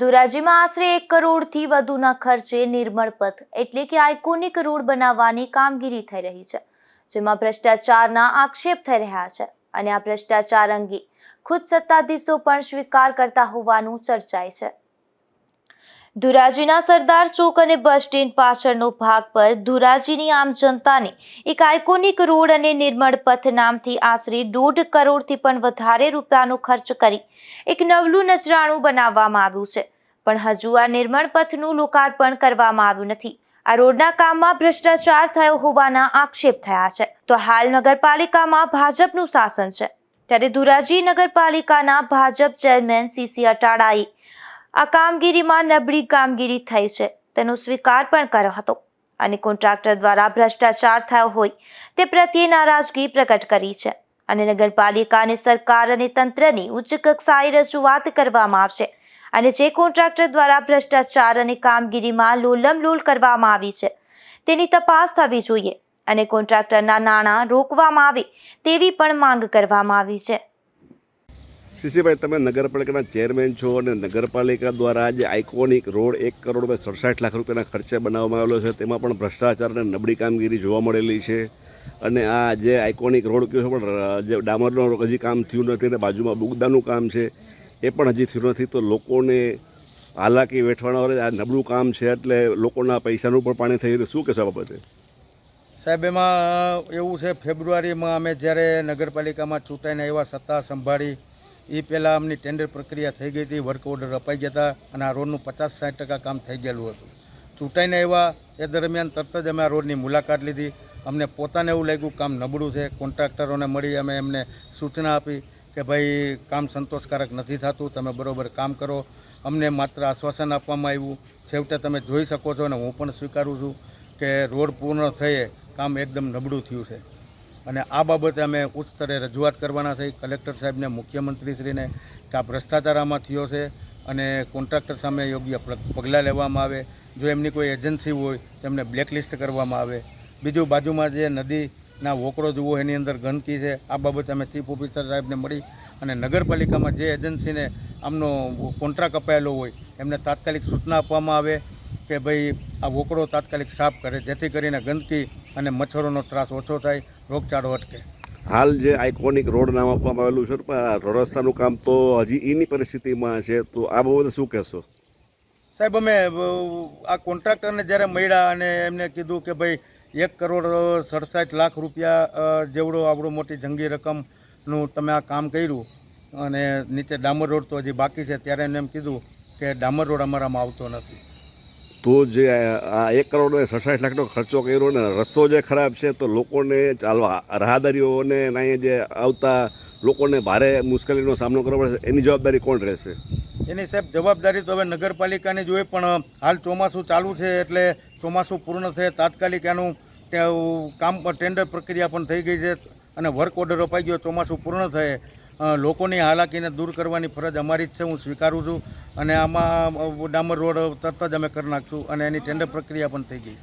ધોરાજીમાં આશરે એક કરોડથી વધુના ખર્ચે નિર્મળ પથ એટલે કે આઇકોનિક રોડ બનાવવાની કામગીરી થઈ રહી છે, જેમાં ભ્રષ્ટાચારના આક્ષેપ થઈ રહ્યા છે અને આ ભ્રષ્ટાચાર અંગે ખુદ સત્તાધીશો પણ સ્વીકાર કરતા હોવાનું ચર્ચાય છે. ધુરાજીના સરદાર ચોક અને બસ સ્ટેન્ડ પાછળનો ભાગ પર ધુરાજીની આમ જનતાને એક આઇકોનિક રોડ અને નિર્મળ પથ નામથી આશરે દોઢ કરોડથી પણ વધારે રૂપિયાનો ખર્ચ કરી એક નવલું નજરાણું બનાવવામાં આવ્યું છે. પણ હજુ આ નિર્મળ પથનું લોકાર્પણ કરવામાં આવ્યું નથી. આ રોડના કામમાં ભ્રષ્ટાચાર થયો હોવાના આક્ષેપ થયા છે. તો હાલ નગરપાલિકામાં ભાજપનું શાસન છે. ત્યારે ધુરાજી નગરપાલિકાના ભાજપ ચેરમેન સીસી અટાડાએ આ કામગીરીમાં નબળી કામગીરી થઈ છે. તેનો સ્વીકાર પણ કર્યો હતો અને કોન્ટ્રાક્ટર દ્વારા ભ્રષ્ટાચાર થયો હોય તે પ્રત્યે નારાજગી પ્રકટ કરી છે અને નગરપાલિકા અને સરકાર અને તંત્રની ઉચ્ચ કક્ષાએ રજૂઆત કરવામાં આવશે અને જે કોન્ટ્રાક્ટર દ્વારા ભ્રષ્ટાચાર અને કામગીરીમાં લોલમલોલ કરવામાં આવી છે તેની તપાસ થવી જોઈએ અને કોન્ટ્રાક્ટરના નાણાં રોકવામાં આવે તેવી પણ માંગ કરવામાં આવી છે. સીસીભાઈ તમે નગરપાલિકાના ચેરમેન છો અને નગરપાલિકા દ્વારા જે આઇકોનિક રોડ એક કરોડ બે સડસઠ લાખ રૂપિયાના ખર્ચે બનાવવામાં આવેલો છે, તેમાં પણ ભ્રષ્ટાચાર અને નબળી કામગીરી જોવા મળેલી છે. અને આ જે આઇકોનિક રોડ કયો છે, પણ જે ડામરનો હજી કામ થયું નથી અને બાજુમાં બુગદાનું કામ છે, એ પણ હજી થયું નથી. તો લોકોને હાલાકી વેઠવાના આ નબળું કામ છે એટલે લોકોના પૈસાનું પણ પાણી થઈ રહ્યું. શું કહેશો બાબતે? સાહેબ, એમાં એવું છે, ફેબ્રુઆરીમાં અમે જ્યારે નગરપાલિકામાં ચૂંટાઈને આવ્યા, સત્તા સંભાળી એ પહેલાં અમની ટેન્ડર પ્રક્રિયા થઈ ગઈ હતી વર્ક ઓર્ડર અપાઈ ગયા હતા અને આ રોડનું પચાસ સાઠ ટકા કામ થઈ ગયેલું હતું. ચૂંટાઈને આવ્યા એ દરમિયાન તરત જ અમે આ રોડની મુલાકાત લીધી. અમને પોતાને એવું લાગ્યું કામ નબળું છે. કોન્ટ્રાક્ટરોને મળી અમે એમને સૂચના આપી કે ભાઈ, કામ સંતોષકારક નથી થતું, તમે બરોબર કામ કરો. અમને માત્ર આશ્વાસન આપવામાં આવ્યું. છેવટે તમે જોઈ શકો છો અને હું પણ સ્વીકારું છું કે રોડ પૂર્ણ થયે કામ એકદમ નબળું થયું છે. અને આ બાબતે અમે ઉચ્ચ સ્તરે રજૂઆત કરવાના છે. કલેક્ટર સાહેબને, મુખ્યમંત્રીશ્રીને કે આ ભ્રષ્ટાચાર આમાં થયો છે અને કોન્ટ્રાક્ટર સામે યોગ્ય પગલાં લેવામાં આવે. જો એમની કોઈ એજન્સી હોય તો એમને બ્લેકલિસ્ટ કરવામાં આવે. બીજું બાજુમાં જે નદીના વોકડો જુઓ, એની અંદર ગંદકી છે. આ બાબતે અમે ચીફ ઓફિસર સાહેબને મળી અને નગરપાલિકામાં જે એજન્સીને આમનો કોન્ટ્રાક્ટ અપાયેલો હોય, એમને તાત્કાલિક સૂચના આપવામાં આવે. કે ભાઈ આ વોકડો તાત્કાલિક સાફ કરે જેથી કરીને ગંદકી અને મચ્છરોનો ત્રાસ ઓછો થાય રોગચાળો અટકે. હાલ જે આઇકોનિક રોડ નામ આપવામાં આવેલું છે પણ રસ્તાનું કામ તો હજી એની પરિસ્થિતિમાં છે તો આ બાબતે શું કહેશો? સાહેબ અમે આ કોન્ટ્રાક્ટરને જ્યારે મળ્યા અને એમને કીધું કે ભાઈ એક કરોડ સડસઠ લાખ રૂપિયા જેવડો આવડો મોટી જંગી રકમનું તમે આ કામ કર્યું અને નીચે ડામર રોડ તો હજી બાકી છે ત્યારે એમને એમ કીધું કે ડામર રોડ અમારામાં આવતો નથી. તો જે આ એક કરોડ ને સડસઠ લાખનો ખર્ચો કર્યો ને રસ્તો જે ખરાબ છે, તો લોકોને ચાલવા રાહદારીઓને અહીંયા જે આવતા લોકોને ભારે મુશ્કેલીનો સામનો કરવો પડશે એની જવાબદારી કોણ રહેશે? એની સાહેબ, જવાબદારી તો હવે નગરપાલિકાની જોઈએ પણ હાલ ચોમાસું ચાલુ છે એટલે ચોમાસું પૂર્ણ થયે તાત્કાલિક એનું કામ ટેન્ડર પ્રક્રિયા પણ થઈ ગઈ છે અને વર્ક ઓર્ડર અપાઈ ગયો, ચોમાસું પૂર્ણ થયે. લોકોની હાલાકીને દૂર કરવાની ફરજ અમારી જ છે, હું સ્વીકારું છું. અને આમાં ડામર રોડ તરત જ અમે કરી નાખશું અને એની ટેન્ડર પ્રક્રિયા પણ થઈ છે.